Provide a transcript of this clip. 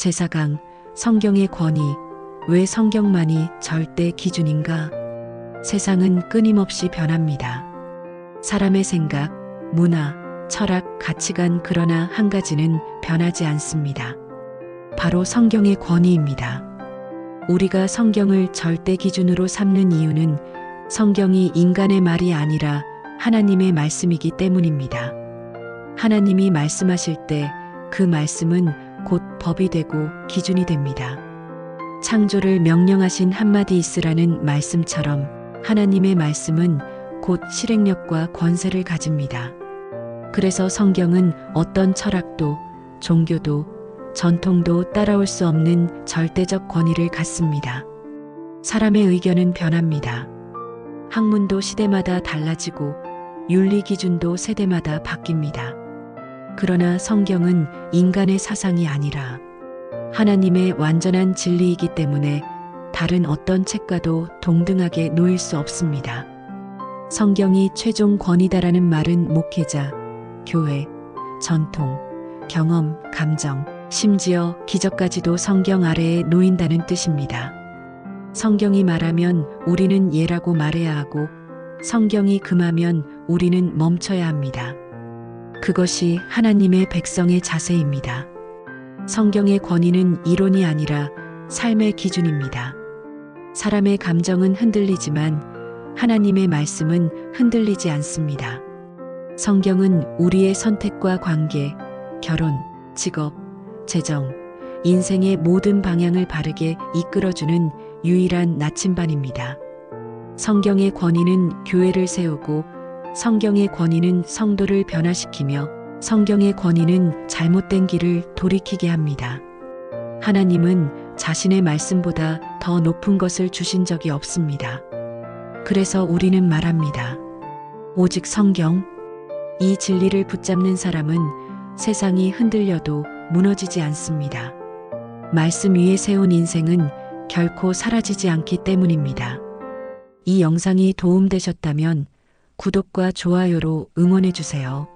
제사강, 성경의 권위, 왜 성경만이 절대 기준인가? 세상은 끊임없이 변합니다. 사람의 생각, 문화, 철학, 가치관 그러나 한 가지는 변하지 않습니다. 바로 성경의 권위입니다. 우리가 성경을 절대 기준으로 삼는 이유는 성경이 인간의 말이 아니라 하나님의 말씀이기 때문입니다. 하나님이 말씀하실 때 그 말씀은 곧 법이 되고 기준이 됩니다. 창조를 명령하신 한마디 있으라는 말씀처럼 하나님의 말씀은 곧 실행력과 권세를 가집니다. 그래서 성경은 어떤 철학도, 종교도, 전통도 따라올 수 없는 절대적 권위를 갖습니다. 사람의 의견은 변합니다. 학문도 시대마다 달라지고 윤리 기준도 세대마다 바뀝니다. 그러나 성경은 인간의 사상이 아니라 하나님의 완전한 진리이기 때문에 다른 어떤 책과도 동등하게 놓일 수 없습니다. 성경이 최종 권위다라는 말은 목회자, 교회, 전통, 경험, 감정, 심지어 기적까지도 성경 아래에 놓인다는 뜻입니다. 성경이 말하면 우리는 예라고 말해야 하고 성경이 금하면 우리는 멈춰야 합니다. 그것이 하나님의 백성의 자세입니다. 성경의 권위는 이론이 아니라 삶의 기준입니다. 사람의 감정은 흔들리지만 하나님의 말씀은 흔들리지 않습니다. 성경은 우리의 선택과 관계, 결혼, 직업, 재정, 인생의 모든 방향을 바르게 이끌어주는 유일한 나침반입니다. 성경의 권위는 교회를 세우고 성경의 권위는 성도를 변화시키며 성경의 권위는 잘못된 길을 돌이키게 합니다. 하나님은 자신의 말씀보다 더 높은 것을 주신 적이 없습니다. 그래서 우리는 말합니다. 오직 성경, 이 진리를 붙잡는 사람은 세상이 흔들려도 무너지지 않습니다. 말씀 위에 세운 인생은 결코 사라지지 않기 때문입니다. 이 영상이 도움되셨다면 구독과 좋아요로 응원해 주세요.